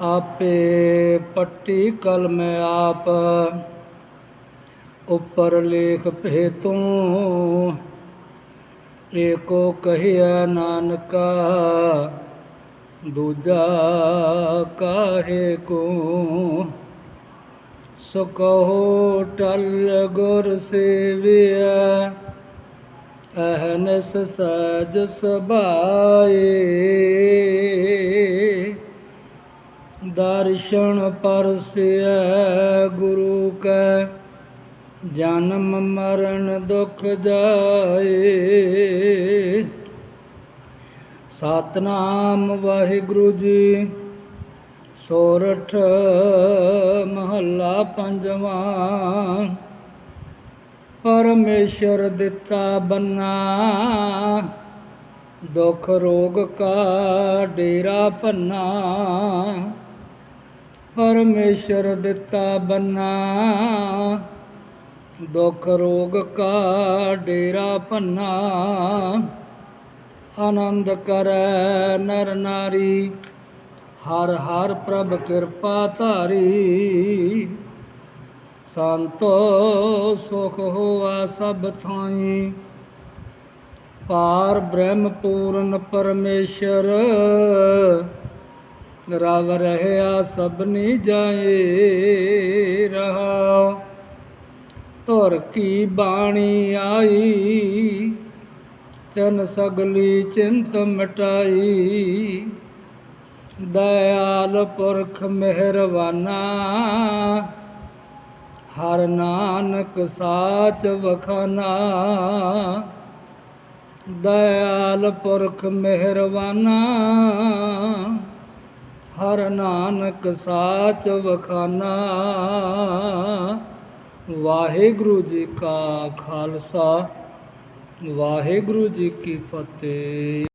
ਆਪੇ ਪੱਟੀ ਕਲਮ ਆਪ ਉੱਪਰ ਲੇਖ ਭੇ ਤੂੰ ਏਕੋ ਕਹਿਆ ਨਾਨਕਾ, ਦੂਜਾ ਕਾਹੇ ਕੋ? ਸੋ ਕਹੋ ਟਲ ਗੁਰ ਸੇਵਿਆ ਅਹਨਸ ਸਜ ਸਭਾਏ। ਦਰਸ਼ਨ ਪਰਸਿਆ ਗੁਰੂ ਕੈ, ਜਨਮ ਮਰਨ ਦੁਖ ਜਾਏ। ਸਤਨਾਮ ਵਾਹਿਗੁਰੂ ਜੀ, ਸੋਰਠ ਮਹੱਲਾ ਪੰਜਵਾਂ। ਪਰਮੇਸ਼ਰ ਦਿੱਤਾ ਬੰਨਾ, ਦੁਖ ਰੋਗ ਕਾ ਡੇਰਾ ਪੰਨਾ ਪਰਮੇਸ਼ਰ ਦਿੱਤਾ ਬੰਨਾ। ਦੁੱਖ ਰੋਗ ਕਾ ਡੇਰਾ ਪੰਨਾ ਆਨੰਦ ਕਰੈ ਨਰ ਨਾਰੀ। ਹਰ ਹਰ ਪ੍ਰਭ ਕਿਰਪਾ ਧਾਰੀ। ਸੰਤੋ ਸੁਖ ਹੋਆ ਸਭ ਥਾਈ। ਪਾਰ ਬ੍ਰਹਮ ਪੂਰਨ ਪਰਮੇਸ਼ਰ। ਰਵ ਰਹਿਆ ਸਭਨੀ ਜਾਏ ਰਹਾ। ਧੁਰ ਕੀ ਬਾਣੀ ਆਈ, ਤਨ ਸਗਲੀ ਚਿੰਤ ਮਟਾਈ। ਦਇਆਲ ਪੁਰਖ ਮਿਹਰਬਾਨਾ ਹਰ ਨਾਨਕ ਸਾਚ ਵਖਾਨਾ। ਦਇਆਲ ਪੁਰਖ ਮਿਹਰਬਾਨਾ ਹਰ ਨਾਨਕ ਸਾਚ ਵਖਾਨਾ। ਵਾਹਿਗੁਰੂ ਜੀ ਕਾ ਖਾਲਸਾ ਵਾਹਿਗੁਰੂ ਜੀ ਕੀ ਫਤਿਹ।